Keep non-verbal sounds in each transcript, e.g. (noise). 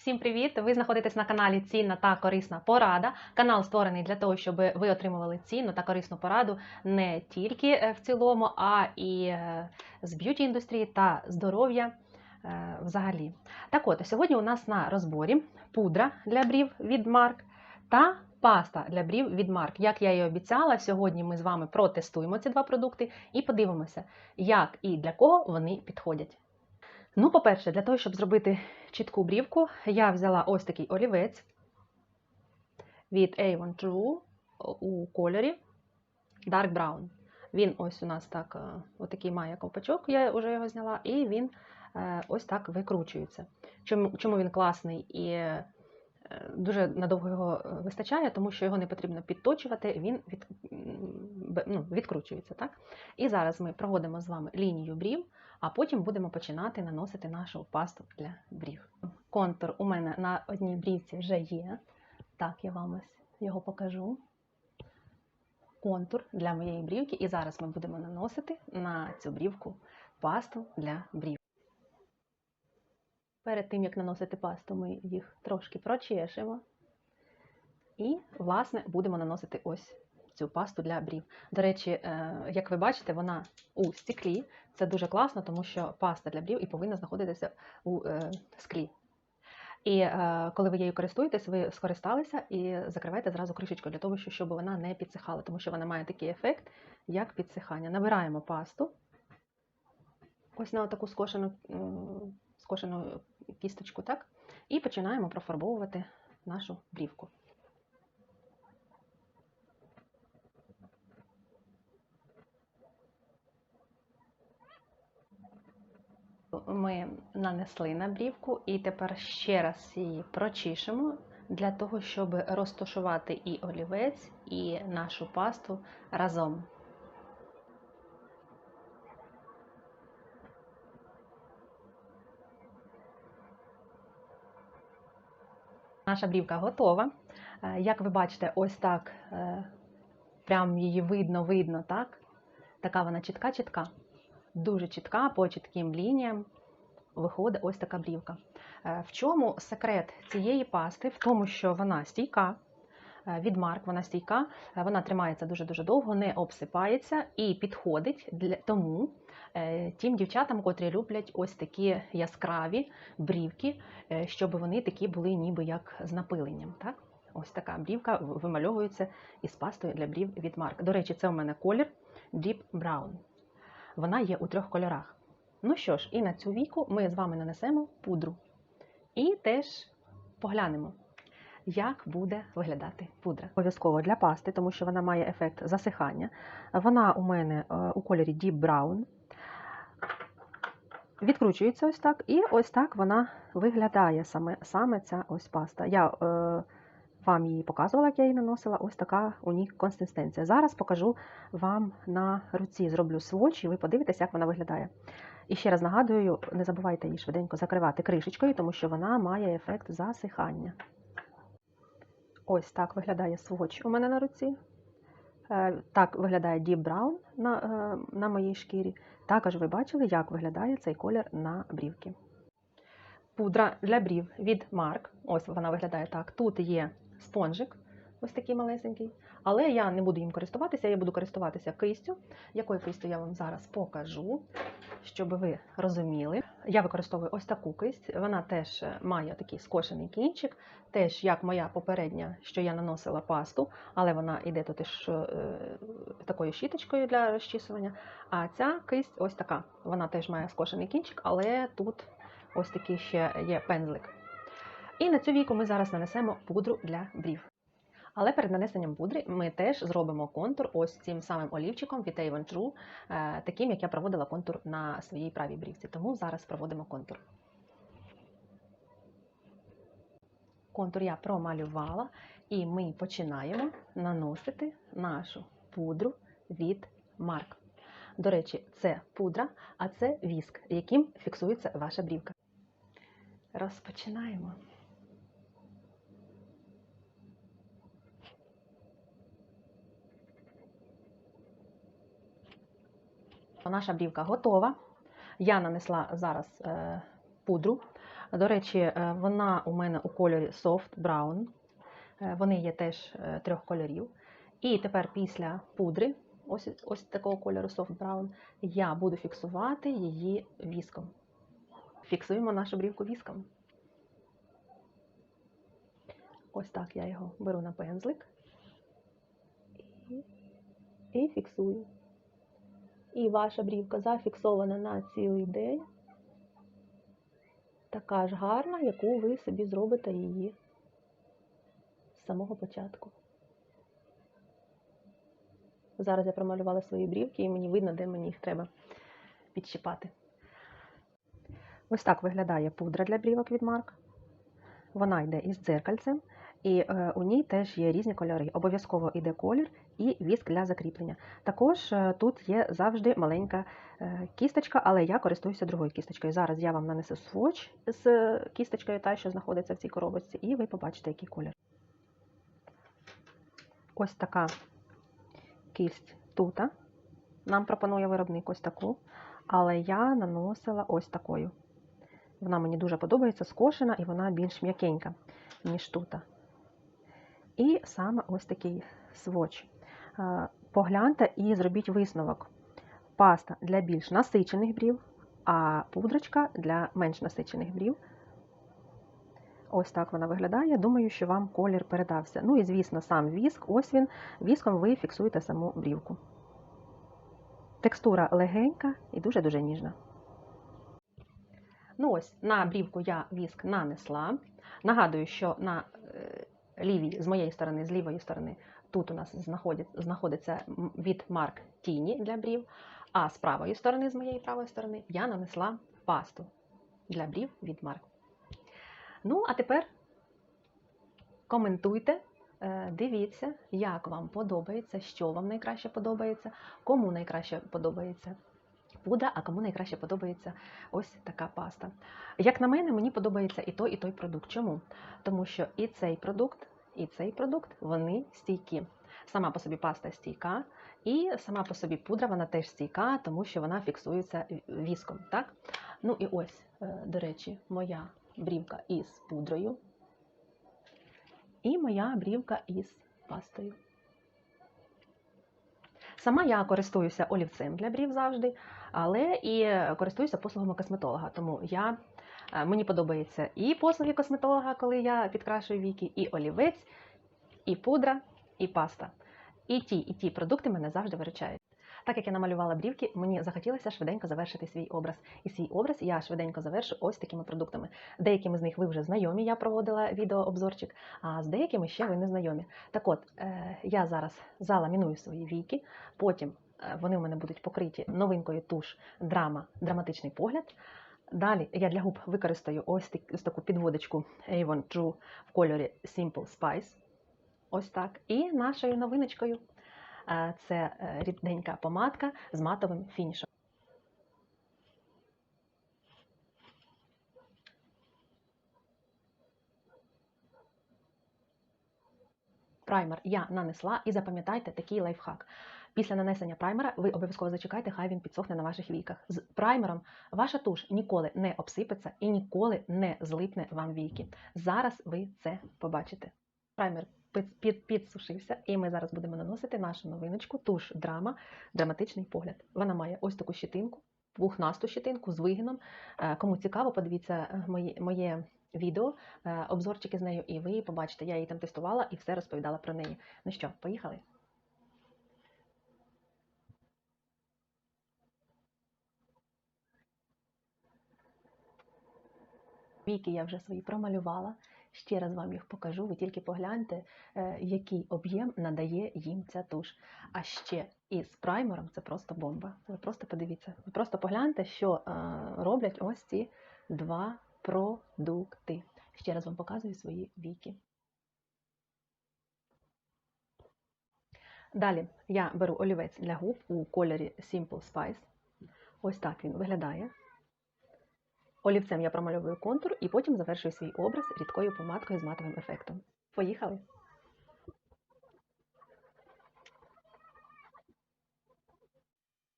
Всім привіт! Ви знаходитесь на каналі Цінна та корисна порада. Канал створений для того, щоб ви отримували цінну та корисну пораду не тільки е, в цілому, а і е, з б'юті індустрії та здоров'я е, взагалі. Так от, сьогодні у нас на розборі пудра для брів від Марк та паста для брів від Марк. Як я і обіцяла, сьогодні ми з вами протестуємо ці два продукти і подивимося, як і для кого вони підходять. Ну, по-перше, для того, щоб зробити чітку брівку, я взяла ось такий олівець від Avon True у кольорі Dark Brown. Він ось у нас так, е, отакий має ковпачок, я вже його зняла, і він е, ось так викручується. Чому, він класний і е, дуже надовго його вистачає, тому що його не потрібно підточувати, він від, ну, відкручується. Так? І зараз ми проводимо з вами лінію брів а потім будемо починати наносити нашу пасту для брів. Контур у мене на одній брівці вже є. Так, я вам ось його покажу. Контур для моєї брівки, і зараз ми будемо наносити на цю брівку пасту для брів. Перед тим, як наносити пасту, ми їх трошки прочешемо. І, власне, будемо наносити ось цю пасту для брів. До речі, е, як ви бачите, вона у стеклі. Це дуже класно, тому що паста для брів і повинна знаходитися у е, склі. І е, коли ви її користуєтесь, ви скористалися і закриваєте зразу кришечку для того, щоб вона не підсихала, тому що вона має такий ефект, як підсихання. Набираємо пасту ось на таку скошену, скошену кісточку, так? і починаємо профарбовувати нашу брівку. Ми нанесли на брівку і тепер ще раз її прочишемо для того, щоб розташувати і олівець, і нашу пасту разом. Наша брівка готова. Е, як ви бачите, ось так е, прям її видно, видно, так? Така вона чітка-чітка дуже чітка, по чітким лініям виходить ось така брівка. Е, в чому секрет цієї пасти? В тому, що вона стійка. Е, від Марк, вона стійка, е, вона тримається дуже-дуже довго, не обсипається і підходить для тому тим дівчатам, котрі люблять ось такі яскраві брівки, щоб вони такі були ніби як з напиленням. Так? Ось така брівка вимальовується із пастою для брів від Марк. До речі, це у мене колір Deep Brown. Вона є у трьох кольорах. Ну що ж, і на цю віку ми з вами нанесемо пудру. І теж поглянемо, як буде виглядати пудра. Обов'язково для пасти, тому що вона має ефект засихання. Вона у мене е, у кольорі Deep Brown. Відкручується ось так, і ось так вона виглядає саме саме ця ось паста. Я е, вам її показувала, як я її наносила, ось така у них консистенція. Зараз покажу вам на руці, зроблю сводч, і ви подивитесь, як вона виглядає. І ще раз нагадую, не забувайте її швиденько закривати кришечкою, тому що вона має ефект засихання. Ось так виглядає сводч у мене на руці. Е, так виглядає Deep Brown на е, на моїй шкірі. Також ви бачили, як виглядає цей колір на брівки. Пудра для брів від Mark. Ось вона виглядає так. Тут є спонжик, ось такий малесенький. Але я не буду їм користуватися, я буду користуватися кистю, якою кистю я вам зараз покажу, щоб ви розуміли. Я використовую ось таку кисть, вона теж має такий скошений кінчик, теж як моя попередня, що я наносила пасту, але вона йде тут із е, такою щіточкою для розчісування. А ця кисть ось така. Вона теж має скошений кінчик, але тут ось такий ще є пензлик. І на цю віку ми зараз нанесемо пудру для брів. Але перед нанесенням пудри ми теж зробимо контур ось цим самим олівчиком від Avon True, е, таким, як я проводила контур на своїй правій брівці. Тому зараз проводимо контур. Контур я промалювала, і ми починаємо наносити нашу пудру від Марк. До речі, це пудра, а це віск, яким фіксується ваша брівка. Розпочинаємо. Наша брівка готова. Я нанесла зараз е, пудру. До речі, е, вона у мене у кольорі Soft Brown. Е, Вони є теж трьох кольорів. І тепер після пудри, ось, ось такого кольору Soft Brown, я буду фіксувати її віском. Фіксуємо нашу брівку віском. Ось так я його беру на пензлик і, і фіксую. І ваша брівка зафіксована на цілий день. Така ж гарна, яку ви собі зробите її з самого початку. Зараз я промалювала свої брівки і мені видно, де мені їх треба підщипати. Ось так виглядає пудра для брівок від Марк. Вона йде із дзеркальцем, і е, у ній теж є різні кольори. Обов'язково йде колір і віск для закріплення. Також е, тут є завжди маленька е, кісточка, але я користуюся другою кісточкою. Зараз я вам нанесу своч з кісточкою, та, що знаходиться в цій коробочці, і ви побачите, який колір. Ось така кість тут. Нам пропонує виробник ось таку, але я наносила ось такою. Вона мені дуже подобається, скошена, і вона більш м'якенька, ніж тут. І саме ось такий своч. Е, Погляньте і зробіть висновок. Паста для більш насичених брів, а пудрочка для менш насичених брів. Ось так вона виглядає. Думаю, що вам колір передався. Ну і, звісно, сам віск. Ось він. Віском ви фіксуєте саму брівку. Текстура легенька і дуже-дуже ніжна. Ну ось, на брівку я віск нанесла. Нагадую, що на е, лівій, з моєї сторони, з лівої сторони, тут у нас знаходить- знаходиться від Марк Тіні для брів, а з правої сторони, з моєї правої сторони, я нанесла пасту для брів від Марк. Ну, а тепер коментуйте, е, дивіться, як вам подобається, що вам найкраще подобається, кому найкраще подобається пудра, а кому найкраще подобається ось така паста. Як на мене, мені подобається і той, і той продукт. Чому? Тому що і цей продукт, і цей продукт вони стійкі. Сама по собі паста стійка, і сама по собі пудра вона теж стійка, тому що вона фіксується віском. Так? Ну і ось, е, до речі, моя брівка із пудрою, і моя брівка із пастою. Сама я користуюся олівцем для брів завжди, але і користуюся послугами косметолога. Тому я, мені подобається і послуги косметолога, коли я підкрашую віки, і олівець, і пудра, і паста. І ті, і ті продукти мене завжди виручають. Так як я намалювала брівки, мені захотілося швиденько завершити свій образ. І свій образ я швиденько завершу ось такими продуктами. Деякими з них ви вже знайомі, я проводила відеообзорчик, а з деякими ще ви не знайомі. Так от, е, я зараз заламіную свої віки, потім е, вони у мене будуть покриті новинкою туш драма, драматичний погляд. Далі я для губ використаю ось, так, ось таку підводочку Avon True в кольорі Simple Spice. Ось так. І нашою новиночкою е, це е, рідненька помадка з матовим фінішем. Праймер я нанесла і запам'ятайте такий лайфхак. Після нанесення праймера ви обов'язково зачекайте, хай він підсохне на ваших війках. З праймером ваша туш ніколи не обсипеться і ніколи не злипне вам війки. Зараз ви це побачите. Праймер під, під, підсушився, і ми зараз будемо наносити нашу новиночку туш драма, драматичний погляд. Вона має ось таку щитинку, пухнасту щитинку з вигином. Е, Кому цікаво, подивіться е, моє, моє відео, е, обзорчики з нею, і ви побачите, я її там тестувала і все розповідала про неї. Ну що, поїхали? Віки я вже свої промалювала. Ще раз вам їх покажу. Ви тільки погляньте, е, який об'єм надає їм ця туш. А ще із праймером це просто бомба. Ви просто подивіться. Ви просто погляньте, що е, роблять ось ці два продукти. Ще раз вам показую свої віки. Далі я беру олівець для губ у кольорі Simple Spice. Ось так він виглядає. Олівцем я промальовую контур і потім завершую свій образ рідкою помадкою з матовим ефектом. Поїхали!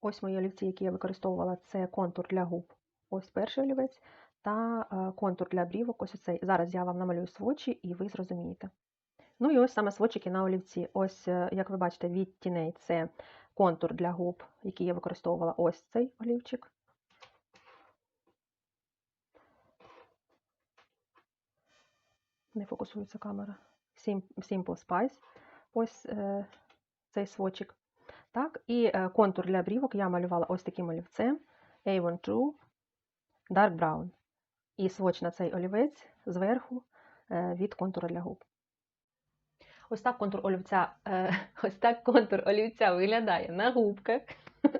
Ось мої олівці, які я використовувала, це контур для губ. Ось перший олівець, та е, контур для брівок. Ось оцей. Зараз я вам намалюю свочі, і ви зрозумієте. Ну і ось саме свочики на олівці. Ось, е, як ви бачите, від тіней це контур для губ, який я використовувала ось цей олівчик. Не фокусується камера. Sim- Simple Spice. Ось е, цей свочик. Так, і е, контур для брівок я малювала ось таким олівцем Avon True Dark Brown. І своч на цей олівець зверху е, від контура для губ. Ось так контур олівця, (laughs) ось так контур олівця виглядає на губках. (laughs)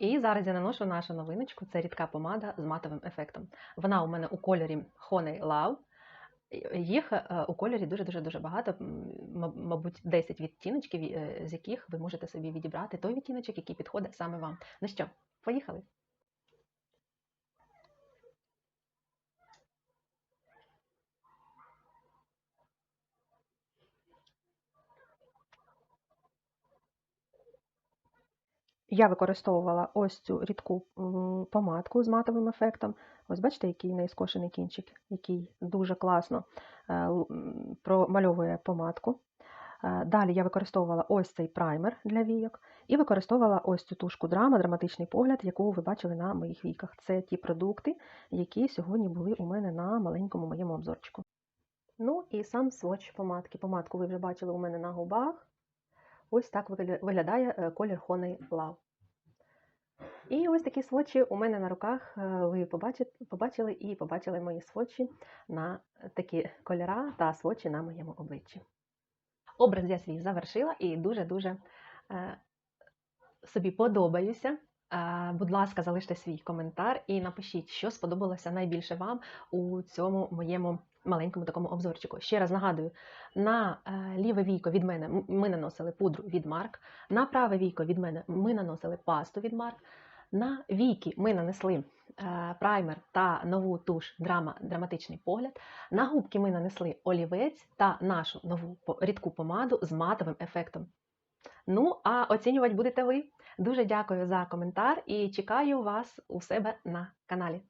І зараз я наношу нашу новиночку. Це рідка помада з матовим ефектом. Вона у мене у кольорі Honey Love. Їх е, у кольорі дуже-дуже дуже багато, мабуть, 10 відтіночків, е, з яких ви можете собі відібрати той відтіночок, який підходить саме вам. Ну що, поїхали? Я використовувала ось цю рідку помадку з матовим ефектом. Ось бачите, який в кінчик, який дуже класно е, промальовує помадку. Е, Далі я використовувала ось цей праймер для війок і використовувала ось цю тушку драма, драматичний погляд, яку ви бачили на моїх війках. Це ті продукти, які сьогодні були у мене на маленькому моєму обзорчику. Ну і сам сводч помадки. Помадку ви вже бачили у мене на губах. Ось так виглядає е, колір Honey Love. І ось такі свочі у мене на руках. е, Ви побачили і побачили мої свочі на такі кольора та свочі на моєму обличчі. Образ я свій завершила і дуже-дуже е, собі подобаюся. Е, Будь ласка, залиште свій коментар і напишіть, що сподобалося найбільше вам у цьому моєму маленькому такому обзорчику. Ще раз нагадую, на е, ліве війко від мене ми наносили пудру від Марк, на праве війко від мене ми наносили пасту від Марк, на віки ми нанесли е, праймер та нову туш драма, драматичний погляд. На губки ми нанесли олівець та нашу нову рідку помаду з матовим ефектом. Ну, а оцінювати будете ви. Дуже дякую за коментар і чекаю вас у себе на каналі.